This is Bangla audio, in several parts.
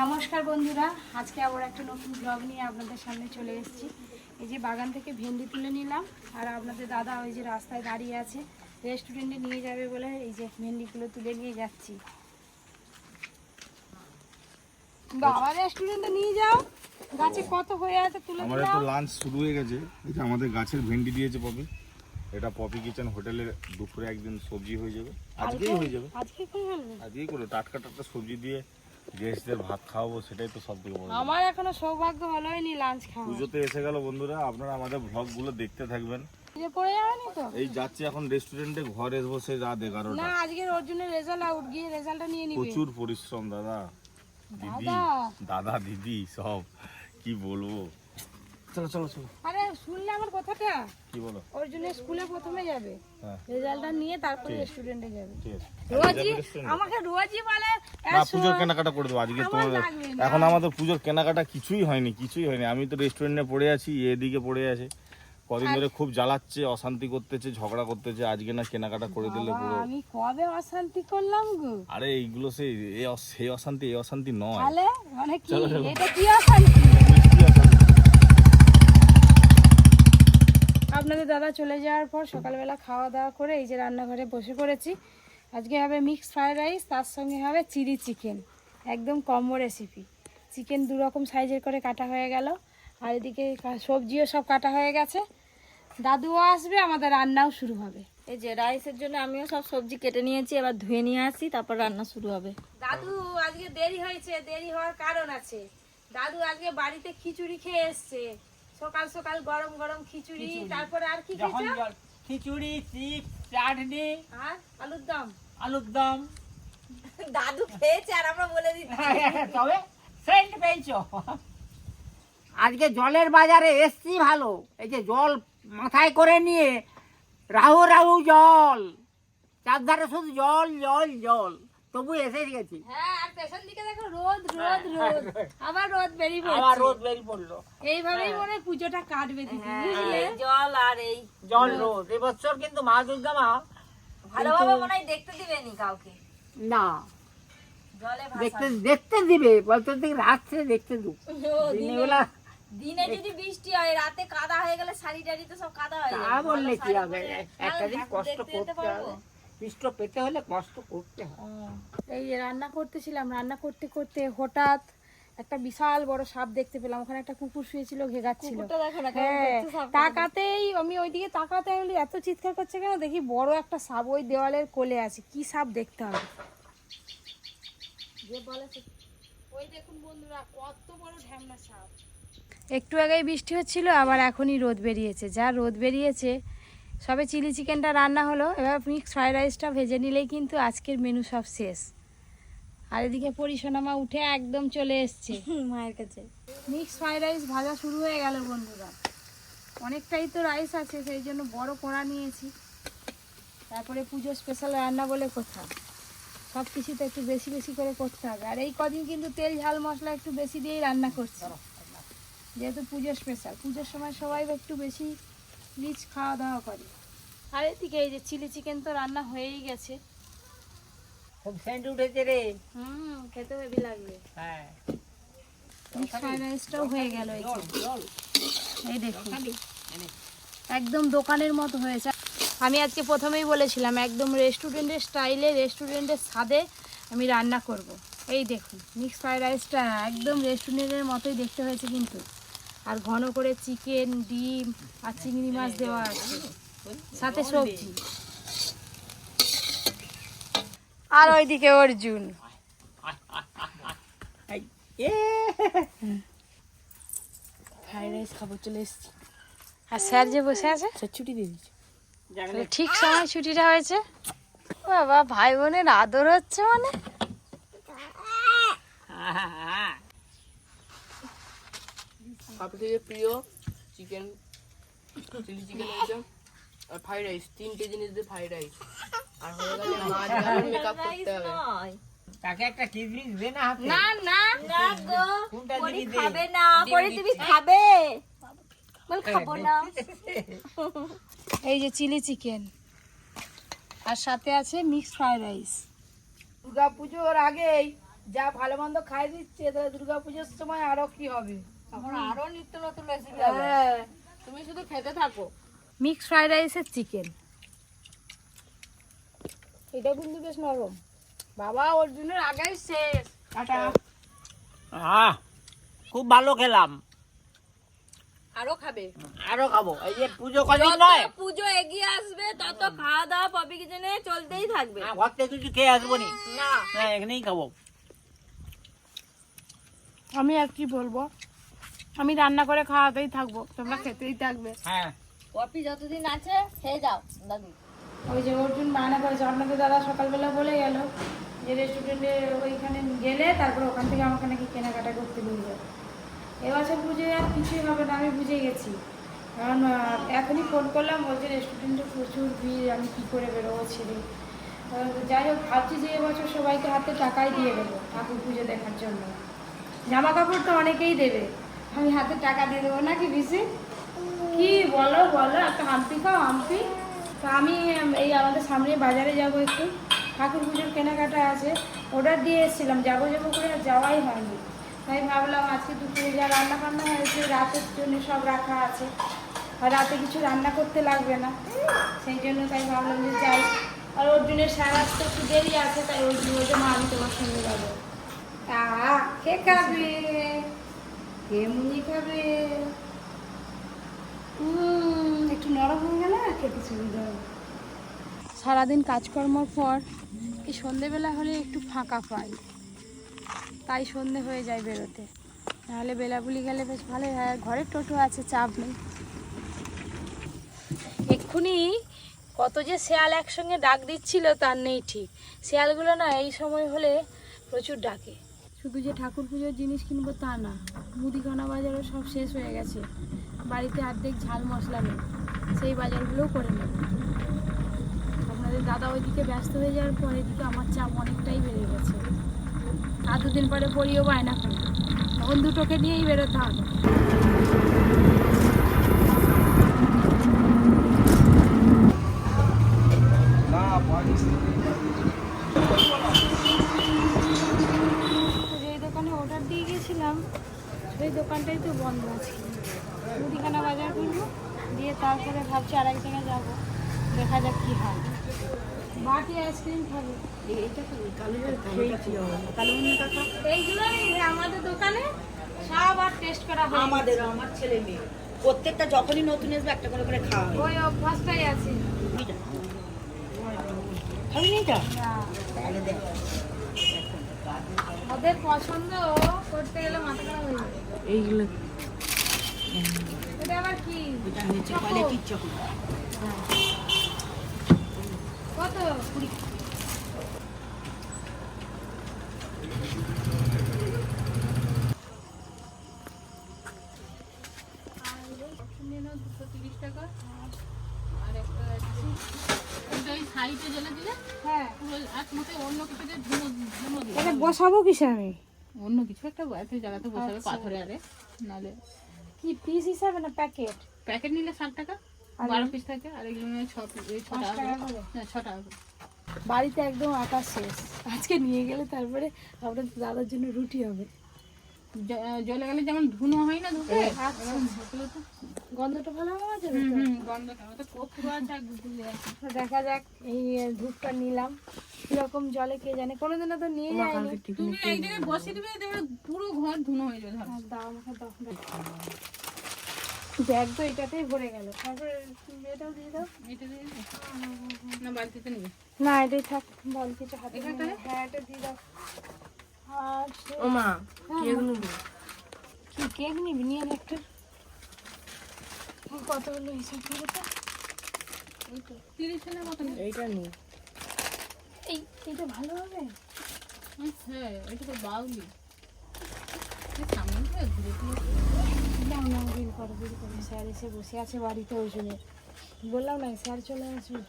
নমস্কার বন্ধুরা আজকে আবার একটা নতুন ব্লগ নিয়ে আপনাদের সামনে চলে এসেছি। এই যে বাগান থেকে ভেন্ডি তুলে নিলাম আর আপনাদের দাদা ওই যে রাস্তায় দাঁড়িয়ে আছে রেস্টুরেন্টে নিয়ে যাবে বলে এই যে ভেন্ডিগুলো তুলে নিয়ে যাচ্ছি। বাবা রেস্টুরেন্টে নিয়ে যাও। গাছে কত হয়ে আছে তুলে আমাদের তো লাঞ্চ শুরু হয়ে গেছে। এই যে আমাদের গাছের ভেন্ডি দিয়েছে পপি। এটা পপি কিচেন হোটেলের দুপুরে একদিন সবজি হয়ে যাবে। আজকেই হয়ে যাবে। আজকে কি ফেলবে? আজকেই করে টাটকা টাটকা সবজি দিয়ে গেস্টদের ভাত খাওয়াবো সেটাই তো সব থেকে বড় আমার এখনও সৌভাগ্য হলোই নি লাঞ্চ খাওয়া। পুজোতে এসে গেল বন্ধুরা আপনারা আমাদের ব্লগগুলো দেখতে থাকবেন। এই যাচ্ছি এখন রেস্টুরেন্টে ঘরে বসে রাত না এগারোটা আজকের ওর জন্য রেজাল্ট আউট গিয়ে রেজাল্টটা নিয়ে নিবে। প্রচুর পরিশ্রম দিদি দাদা। দাদা দিদি সব। কি বলব? চলো চলো চলো। আরে শুনলে আমার কথাটা? কি বলো? ওর জন্য স্কুলে প্রথমে যাবে। হ্যাঁ। রেজাল্টটা নিয়ে তারপরে রেস্টুরেন্টে যাবে। রোজই? আমাকে রোজই বলে না পুজোর কেনাকাটা করে দেবো। আজকে তোমার এখন আমাদের পুজোর কেনাকাটা কিছুই হয়নি কিছুই হয়নি। আমি তো রেস্টুরেন্টে পড়ে আছি এদিকে পড়ে আছে। কদিন ধরে খুব জ্বালাচ্ছে অশান্তি করতেছে ঝগড়া করতেছে। আজকে না কেনাকাটা করে দিলে পুরো আমি কবে অশান্তি করলাম গো? আরে এইগুলো সেই এই সেই অশান্তি এই অশান্তি নয়। তাহলে মানে কি। এটা কি অশান্তি মিষ্টি অশান্তি। আপনাদের দাদা চলে যাওয়ার পর সকালবেলা খাওয়া দাওয়া করে এই যে রান্নাঘরে বসে পড়েছি। আজকে হবে মিক্স ফ্রাইড রাইস তার সঙ্গে হবে চিলি চিকেন একদম কম্বো রেসিপি চিকেন দু রকম সাইজের করে কাটা হয়ে গেল, আর এদিকে সবজিও সব কাটা হয়ে গেছে। দাদুও আসবে, আমাদের রান্নাও শুরু হবে। এই যে রাইসের জন্য আমিও সব সবজি কেটে নিয়েছি, এবার ধুয়ে নিয়ে আসি, তারপর রান্না শুরু হবে। দাদু, আজকে দেরি হয়েছে, দেরি হওয়ার কারণ আছে। দাদু আজকে বাড়িতে খিচুড়ি খেয়ে এসছে। সকাল সকাল গরম গরম খিচুড়ি তারপরে আর কি খেয়েছো? খিচুড়ি চিপস চাটনি। আর আলুর দম? আলুর দম। দাদু খেয়েছে আর আমরা বলে দিচ্ছি। তবে সেন্ট পেয়েছ। আজকে জলের বাজারে এসছি ভালো। এই যে জল মাথায় করে নিয়ে রাহু রাহু জল চারধারে শুধু জল জল জল। তবু এসে গেছি। হ্যাঁ পেছন দিকে দেখো রোদ রোদ রোদ। আবার রোদ বেরিয়ে আবার রোদ বেরিয়ে পড়ল। এইভাবেই মনে পুজোটা কাটবে দিদি বুঝলে? জল আর এই জল রোদ। এবছর কিন্তু মা দুর্গা মা ভালোভাবে মনে হয় দেখতে দিবেনি কাউকে? না। দেখতে দেখতে দিবে বলতে দিকে রাত্রে দেখতে দু। দিনে। যদি বৃষ্টি হয় রাতে কাদা হয়ে গেলে শাড়ি টাড়ি তো সব কাদা হয়ে তা যাবে বললে কি হবে? একটা দিন কষ্ট করতে? হবে। পিষ্ট পেতে হলে কষ্ট করতে হয়। এই রান্না করতেছিলাম রান্না করতে করতে হঠাৎ একটা বিশাল বড় সাপ দেখতে পেলাম। ওখানে একটা কুকুর শুয়েছিল ঘেগাচ্ছিল হ্যাঁ। তাকাতেই আমি ওইদিকে তাকাতে আমি বলি, এত চিৎকার করছে কেন? দেখি বড় একটা সাপ ওই দেওয়ালের কোলে আছে। কি সাপ দেখতে হবে? ওই দেখুন বন্ধুরা কত বড় ঢ্যামনা সাপ। একটু আগেই বৃষ্টি হচ্ছিল আবার এখনই রোদ বেরিয়েছে। যা রোদ বেরিয়েছে সবে চিলি চিকেনটা রান্না হলো এবার মিক্স ফ্রাইড রাইসটা ভেজে নিলেই কিন্তু আজকের মেনু সব শেষ। আর এদিকে পরিসোনামা উঠে একদম চলে এসছে। মায়ের কাছে। মিক্স ফ্রাইড রাইস ভাজা শুরু হয়ে গেল বন্ধুরা। অনেকটাই তো রাইস আছে সেই জন্য বড় কড়া নিয়েছি। তারপরে পুজো স্পেশাল রান্না বলে কোথাও সব কিছু তো একটু বেশি বেশি করে করতে হবে। আর এই কদিন কিন্তু তেল ঝাল মশলা একটু বেশি দিয়েই রান্না করছি। যেহেতু পুজো স্পেশাল পুজোর সময় সবাই একটু বেশি রিচ খাওয়া দাওয়া করে। আর এদিকে এই যে চিলি চিকেন তো রান্না হয়েই গেছে। খুব সেন্ট উঠেছে রে। হুম খেতে হেবি লাগবে। হ্যাঁ। ফ্রাইড রাইসটাও হয়ে গেল এই এই দেখুন। একদম দোকানের মতো হয়েছে। আমি আজকে প্রথমেই বলেছিলাম একদম রেস্টুরেন্টের স্টাইলে রেস্টুরেন্টের স্বাদে আমি রান্না করব। এই দেখুন মিক্স ফ্রাইড রাইসটা একদম রেস্টুরেন্টের মতোই দেখতে হয়েছে কিন্তু। আর ঘন করে চিকেন ডিম আর চিংড়ি মাছ দেওয়া আছে। সাথে সবজি। আর ওইদিকে অর্জুন। ফ্রাইড রাইস খাব চলে এসেছি। আর স্যার যে বসে আছে? ছুটি দিয়ে দিচ্ছি ঠিক সময় ছুটিটা হয়েছে। বাবা ভাই বোনের আদর হচ্ছে মানে। সব থেকে প্রিয় চিকেন চিলি চিকেন আইটেম আর ফ্রাইড রাইস তিনটে জিনিস দিয়ে ফ্রাইড রাইস আর হয়ে গেলে মাছ মেকআপ করতে হবে। তাকে একটা কিডনি দে না হাতে? না না। না গো কোনটা দিবি খাবে না পরি তুমি খাবে। বল খাব না। এই যে চিলি চিকেন আর সাথে আছে মিক্স ফ্রাইড রাইস দুর্গা পুজোর আগেই যা ভালো মন্দ খাই দিচ্ছে তাহলে দুর্গা পুজোর সময় আরও কি হবে? তখন আরও নিত্য নতুন রেসিপি হ্যাঁ। তুমি শুধু খেতে থাকো। মিক্স ফ্রাইড রাইসের চিকেন এটা কিন্তু বেশ নরম। বাবা অর্জুনের আগেই শেষ। টাটা। আহ খুব ভালো খেলাম। আরও খাবে। আরও খাব। এই যে পুজো কদিন নয়। পুজো এগিয়ে আসবে তত খাওয়া দাওয়া পপি কিচেনে চলতেই থাকবে। হ্যাঁ, ঘর থেকে কিছু খেয়ে আসব নি। না। হ্যাঁ এখানেই খাব। আমি আর কি বলব? আমি রান্না করে খাওয়াতেই থাকব। তোমরা খেতেই থাকবে। হ্যাঁ। পপি যতদিন আছে খেয়ে যাও দাদু। ওই যে অর্জুন বায়না করেছে আপনাকে দাদা সকালবেলা বলে গেল যে রেস্টুরেন্টে ওইখানে গেলে তারপর ওখান থেকে আমাকে নাকি কেনাকাটা করতে নিয়ে যাবে এবছর পুজোয় আর কিছুই হবে না আমি বুঝে গেছি। কারণ এখনই ফোন করলাম বলছে রেস্টুরেন্টে প্রচুর ভিড় আমি কী করে বেরোবো ছেড়ে? যাই হোক ভাবছি যে এবছর সবাইকে হাতে টাকাই দিয়ে দেবো ঠাকুর পুজো দেখার জন্য। জামা কাপড় তো অনেকেই দেবে। আমি হাতে টাকা দিয়ে দেবো নাকি বেশি কি বলো বলো, একটা হাম্পি খাও, হাম্পি। তো আমি, এই আমাদের সামনে বাজারে যাব একটু। ঠাকুর পুজোর কেনাকাটা আছে। অর্ডার দিয়ে এসেছিলাম, যাব যাব করে আর যাওয়াই হয়নি। তাই ভাবলাম আজকে দুপুরে যা রান্না বান্না হয়েছে, রাতের জন্য সব রাখা আছে। আর রাতে কিছু রান্না করতে লাগবে না। সেই জন্য তাই ভাবলাম যে যাই। আর অর্জুনের সারা আসতে একটু দেরি আছে, তাই ওই ওই জন্য আমি তোমার সঙ্গে যাব। তা, কে খাবে? কে মুনি খাবে। একটু নরম হয়ে গেলে আর খেতে সুবিধা সারাদিন কাজকর্মর পর কি সন্ধেবেলা হলে একটু ফাঁকা পাই, তাই সন্ধে হয়ে যায় বেরোতে। নাহলে বেলাবুলি গেলে বেশ ভালোই হয় ঘরের টোটো আছে, চাপ নেই। এক্ষুনি কত যে শেয়াল একসঙ্গে ডাক দিচ্ছিল তার নেই ঠিক। শেয়ালগুলো না এই সময় হলে প্রচুর ডাকে। শুধু যে ঠাকুর পুজোর জিনিস কিনবো তা না, মুদিখানা বাজারও সব শেষ হয়ে গেছে। বাড়িতে অর্ধেক ঝাল মশলা নেই, সেই বাজারগুলোও করে নেব। আপনাদের দাদা ওইদিকে ব্যস্ত হয়ে যাওয়ার পর এদিকে আমার চাপ অনেকটাই বেড়ে গেছে। আর দুদিন পরে পড়িও বায়না করি তখন দুটোকে নিয়েই বেরোতে হবে তো যেই দোকানে অর্ডার দিয়ে গেছিলাম সেই দোকানটাই তো বন্ধ আছে। মুদিখানা বাজার করব দিয়ে তারপরে ভাবছি আর এক জায়গায় যাব দেখা যাক কি হয়। বাটি আইসক্রিম খাবে। এইগুলোই আমাদের দোকানে সব আর টেস্ট করা হয় আমাদের আমার ছেলে মেয়ে। প্রত্যেকটা যখনই নতুন আসবে একটা করে করে খাওয়া ওই অভ্যাসটাই আছে। খাবি নি। এটা দেখ। ওদের পছন্দ করতে গেলে মাথা খারাপ হয়ে যাবে। এইগুলো এটা আবার কি? এটা হচ্ছে কোয়ালিটির চকলেট। কত? কুড়ি। হ্যাঁ। এটা বসাবো কিসে আমি? অন্য কিছু একটা একটা জায়গাতে বসাবে আচ্ছা। পাথরে আরে নালে। কি পিস হিসাবে না প্যাকেট প্যাকেট নিলে ষাট টাকা বারো পিস থাকে আর এগুলো নিলে ছ টাকা? না ছ টাকা। বাড়িতে একদম আটা শেষ আজকে নিয়ে গেলে তারপরে আপনার দাদার জন্য রুটি হবে জলে গেলে যেমন ধুনো হয় না ধুতে তো গন্ধটা ভালো হওয়া যাবে হুম তো? হুম গন্ধ কেমন তো কপুর আছে আর গুগলি আছে তো দেখা যাক এই ধূপটা নিলাম। কীরকম জলে কে জানে? কোনোদিনও তো নিয়ে যায়নি। তুমি এই জায়গায় বসে দিবে দেখবে পুরো ঘর ধুনো হয়ে যাবে দাও আমাকে দাও ব্যাগ তো এটাতেই ভরে গেল। তারপরে এটাও দিয়ে দাও। এটা দিয়ে না বালতিতে নিবে। না এটাই থাক বালতিটা হাতে হ্যাঁ এটা দিয়ে দাও। ও মা হ্যাঁ, কি কেক নিবি? নিয়ে নে একটা। কত হলো হিসাব করে তো? তিরিশ জনের মতন এইটা নি। এই এটা ভালো হবে? হ্যাঁ এটা তো বাউলি। এই সামনে থেকে ঘুরে ঘুরে দাও না বিল করো বিল করো। স্যার এসে বসে আছে বাড়িতে ওই জন্য। বললাম না স্যার চলে আসবে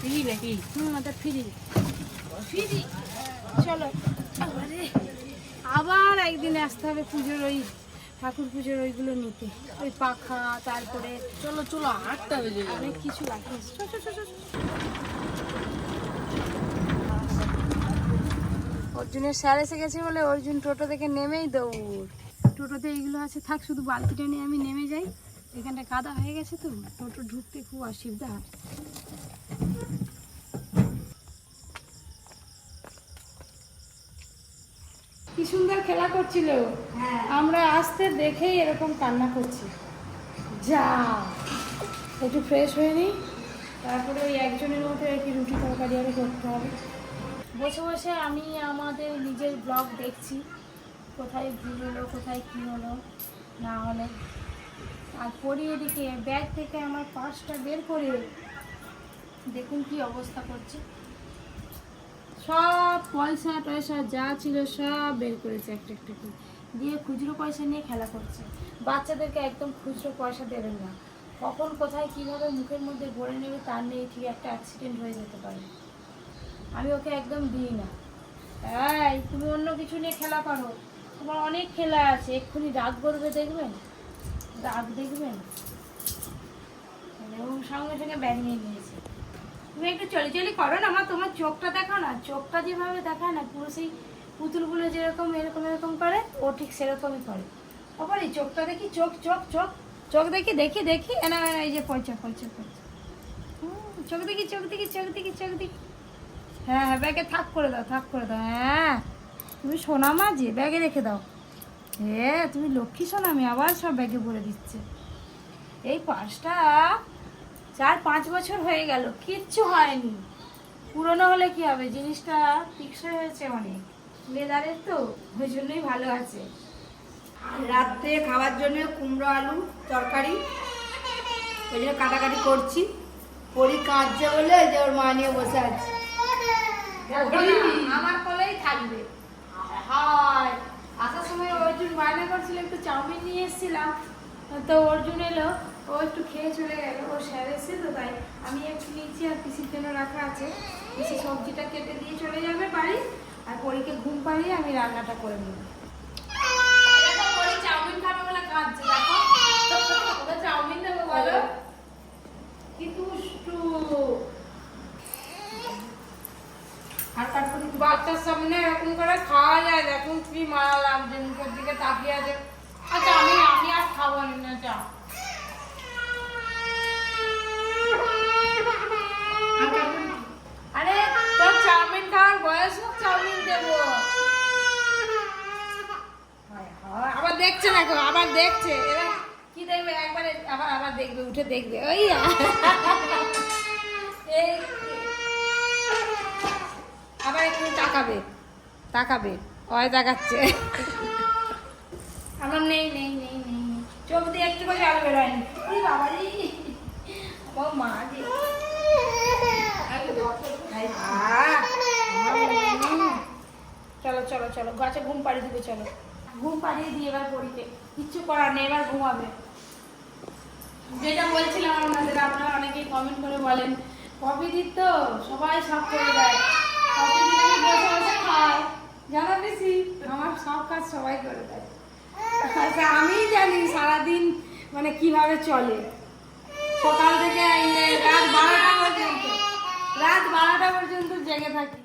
ফ্রি নাকি হুম ওটা ফ্রি। ফ্রি? চলো। আবারে আবার একদিন আসতে হবে পুজোর ওই ঠাকুর পুজোর ওইগুলো নিতে। ওই পাখা তারপরে চলো চলো আটটা বেজে যাবে। অনেক কিছু। অর্জুনের স্যার এসে গেছে বলে অর্জুন টোটো থেকে নেমেই দৌড়। টোটোতে এইগুলো আছে থাক শুধু বালতিটা নিয়ে আমি নেমে যাই। এখানটা কাদা হয়ে গেছে তো টোটো ঢুকতে খুব অসুবিধা হয় কি সুন্দর খেলা করছিল। আমরা আসতে দেখেই এরকম কান্না করছি। যা। একটু ফ্রেশ হয়ে নিই তারপরে ওই একজনের মধ্যে আর কি রুটি তরকারি আরও করতে হবে। বসে বসে আমি আমাদের নিজের ব্লগ দেখছি। কোথায় ভুল হলো কোথায় কী হলো না হলো। আর পরি এদিকে ব্যাগ থেকে আমার পার্সটা বের করে দেখুন কি অবস্থা করছে। সব পয়সা টয়সা যা ছিল সব বের করেছে একটা একটা করে। দিয়ে খুচরো পয়সা নিয়ে খেলা করছে। বাচ্চাদেরকে একদম খুচরো পয়সা দেবেন না। কখন, কোথায়, কীভাবে মুখের মধ্যে ভরে নেবে তার নেই ঠিক একটা অ্যাক্সিডেন্ট হয়ে যেতে পারে। আমি ওকে একদম দিই না। এই, তুমি অন্য কিছু নিয়ে খেলা করো। তোমার অনেক খেলা আছে। এক্ষুনি রাগ করবে দেখবেন? রাগ দেখবেন? এবং সঙ্গে সঙ্গে ব্যাগ নিয়ে নিয়েছে। তুমি একটু চলি চলি করো না, মা, তোমার চোখটা দেখো না, চোখটা যেভাবে দেখায় না, পুরো সেই পুতুলগুলো যেরকম, এরকম এরকম করে, ও ঠিক সেরকমই করে। আবার এই চোখটা দেখি, চোখ চোখ চোখ চোখ দেখি দেখি দেখি এনা এই যে পয়সা পয়সা পয়সা চোখ দেখি চোখ দেখি চোখ দেখি চোখ দেখি। হ্যাঁ হ্যাঁ ব্যাগে থাক করে দাও, থাক করে দাও হ্যাঁ। তুমি সোনা মা যে, ব্যাগে রেখে দাও। হ্যাঁ তুমি লক্ষ্মী সোনা আমি আবার সব ব্যাগে ভরে দিচ্ছে। এই পার্সটা চার পাঁচ বছর হয়ে গেল, কিচ্ছু হয়নি। পুরনো হলে কি হবে? জিনিসটা টিকসই হয়েছে অনেক। লেদারের তো ওই জন্যই ভালো আছে। রাত্রে খাওয়ার জন্য কুমড়ো আলু তরকারি, ওই জন্য কাটাকাটি করছি। পরি কাঁদছে বলে যে ওর মা নিয়ে বসে আছে। আমার কোলেই থাকবে। হায়, আসার সময় অর্জুন বায়না করছিল, একটু চাউমিন নিয়ে এসেছিলাম। তো অর্জুন এলো ও একটু খেয়ে চলে গেল। ও স্যার তো, তাই আমি একটু নিয়েছি আর পিসির জন্য রাখা আছে। পিসি সবজিটা কেটে দিয়ে চলে যাবে বাড়ি, আর পরীকে ঘুম পাড়িয়ে আমি রান্নাটা করে নেব। বাচ্চার সামনে এরকম করে খাওয়া যায়, দেখুন কি মারালাম যে মুখের দিকে তাকিয়ে আছে। আচ্ছা আমি আমি আর খাব না, চা আরে তোর চাউমিন খাওয়ার বয়স হোক চাউমিন দেবো হায় হায়, আবার দেখছে না আবার দেখছে। এবার কি দেখবে? একবারে আবার আবার দেখবে, উঠে দেখবে। ওই আবার একটু তাকাবে তাকাবে ওই তাকাচ্ছে আমার নেই নেই নেই নেই। চোখ দিয়ে একটু করে জল বেরোয়নি। ওই বাবা রে। ও মা রে। চলো চলো চলো, গাছে ঘুম পাড়ি দিবে, চলো। ঘুম পাড়িয়ে দিয়ে এবার পড়িতে। কিচ্ছু করার নেই, এবার ঘুমাবে। যেটা বলছিলাম আপনাদের, আপনারা অনেকেই কমেন্ট করে বলেন, কফি দিত তো সবাই সব করে দেয়। কফি আমি বসে বসে খায়? জানো বেশি, আমার সব কাজ সবাই করে দেয়। আচ্ছা আমি জানি সারাদিন মানে কীভাবে চলে। সকাল থেকে রাত বারোটা পর্যন্ত, রাত বারোটা পর্যন্ত জেগে থাকি।